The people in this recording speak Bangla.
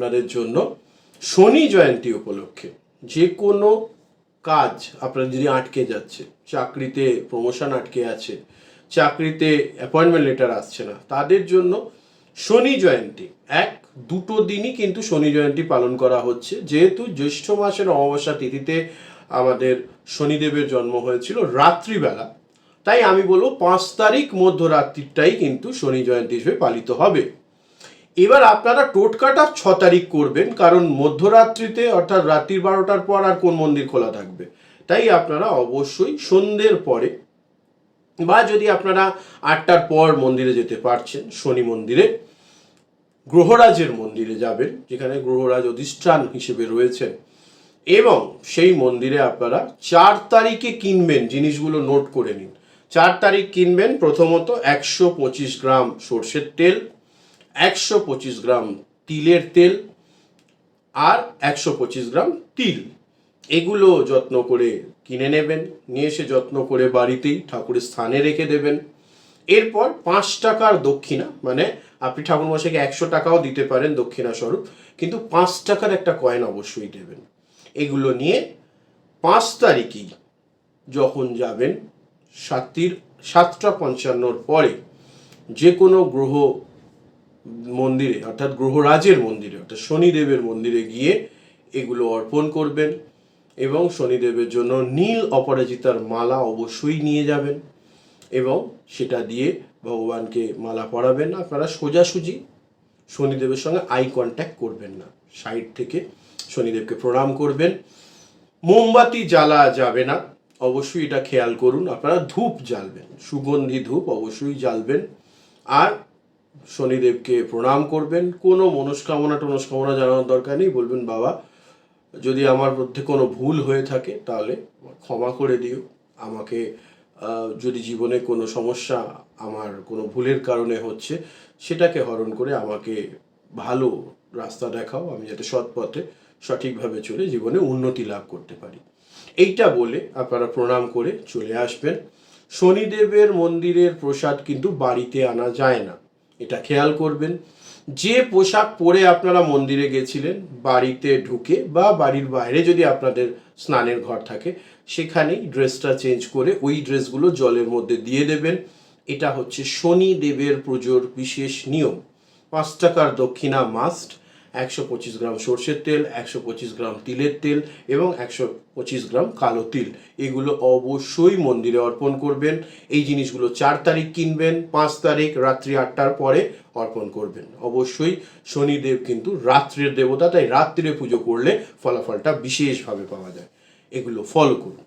আপনাদের জন্য শনি জয়ন্তী উপলক্ষে যে কোনো কাজ আপনার যদি আটকে যাচ্ছে চাকরিতে প্রমোশন আটকে আছে, চাকরিতে অ্যাপয়েন্টমেন্ট লেটার আসছে না, তাদের জন্য শনি জয়ন্তী, এক, দুটো দিনই কিন্তু শনি জয়ন্তী পালন করা হচ্ছে। যেহেতু জ্যৈষ্ঠ মাসের অমাবস্যা তিথিতে আমাদের শনিদেবের জন্ম হয়েছিল রাত্রিবেলা, তাই আমি বলব পাঁচ তারিখ মধ্যরাত্রিটাই কিন্তু শনি জয়ন্তী হিসেবে পালিত হবে। এবার আপনারা টোটকাটা ছ তারিখ করবেন, কারণ মধ্যরাত্রিতে অর্থাৎ রাত্রির বারোটার পর আর কোন মন্দির খোলা থাকবে? তাই আপনারা অবশ্যই সন্ধ্যের পরে বা যদি আপনারা আটটার পর মন্দিরে যেতে পারছেন, শনি মন্দিরে, গ্রহরাজের মন্দিরে যাবেন, যেখানে গ্রহরাজ অধিষ্ঠান হিসেবে রয়েছেন, এবং সেই মন্দিরে আপনারা চার তারিখে কিনবেন জিনিসগুলো নোট করে নিন। চার তারিখ কিনবেন প্রথমত একশো পঁচিশ গ্রাম সর্ষের তেল একশো পঁচিশ গ্রাম তিলের তেল আর একশো পঁচিশ গ্রাম তিল। এগুলো যত্ন করে কিনে নেবেন, নিয়ে এসে যত্ন করে বাড়িতেই ঠাকুরের স্থানে রেখে দেবেন। এরপর পাঁচ টাকার দক্ষিণা মানে আপনি ঠাকুরমশাইকে একশো টাকাও দিতে পারেন দক্ষিণা স্বরূপ, কিন্তু পাঁচ টাকার একটা কয়েন অবশ্যই দেবেন। এগুলো নিয়ে পাঁচ তারিখই যখন যাবেন, সাতটির সাতটা পঞ্চান্নর পরে যে কোনো গ্রহ মন্দিরে, অর্থাৎ গ্রহরাজের মন্দিরে, অর্থাৎ শনিদেবের মন্দিরে গিয়ে এগুলো অর্পণ করবেন এবং শনিদেবের জন্য নীল অপরাজিতার মালা অবশ্যই নিয়ে যাবেন এবং সেটা দিয়ে ভগবানকে মালা পরাবেন আপনারা সোজাসুজি শনিদেবের সঙ্গে আই কন্ট্যাক্ট করবেন না। সাইড থেকে শনিদেবকে প্রণাম করবেন। মোমবাতি জ্বালা যাবে না, অবশ্যই এটা খেয়াল করুন, আপনারা ধূপ জ্বালবেন, সুগন্ধি ধূপ অবশ্যই জ্বালবেন। আর শনিদেবকে প্রণাম করবেন। কোনো মনস্কামনা টনস্কামনা জানানোর দরকার নেই। বলবেন, বাবা, যদি আমার মধ্যে কোনো ভুল হয়ে থাকে, তাহলে ক্ষমা করে দিও। আমাকে যদি জীবনে কোনো সমস্যা আমার কোনো ভুলের কারণে হচ্ছে, সেটাকে হরণ করে আমাকে ভালো রাস্তা দেখাও। আমি যাতে সৎ পথে সঠিকভাবে চলে জীবনে উন্নতি লাভ করতে পারি। এইটা বলে আপনারা প্রণাম করে চলে আসবেন। শনিদেবের মন্দিরের প্রসাদ কিন্তু বাড়িতে আনা যায় না। এটা খেয়াল করবেন, যে পোশাক পরে আপনারা মন্দিরে গেছিলেন, বাড়িতে ঢুকে বা বাড়ির বাইরে যদি আপনাদের স্নানের ঘর থাকে, সেখানেই ড্রেসটা চেঞ্জ করে ওই ড্রেসগুলো জলের মধ্যে দিয়ে দেবেন। এটা হচ্ছে শনি দেবের পুজোর বিশেষ নিয়ম। পাঁচ টাকার দক্ষিণা মাস্ট একশো পঁচিশ গ্রাম সর্ষের তেল, একশো পঁচিশ গ্রাম তিলের তেল এবং একশো পঁচিশ গ্রাম কালো তিল। এগুলো অবশ্যই মন্দিরে অর্পণ করবেন। এই জিনিসগুলো চার তারিখ কিনবেন, পাঁচ তারিখ রাত্রি আটটার পরে অর্পণ করবেন। অবশ্যই শনিদেব কিন্তু রাত্রের দেবতা, তাই রাত্রে পুজো করলে ফলাফলটা বিশেষভাবে পাওয়া যায়। এগুলো ফলো করুন।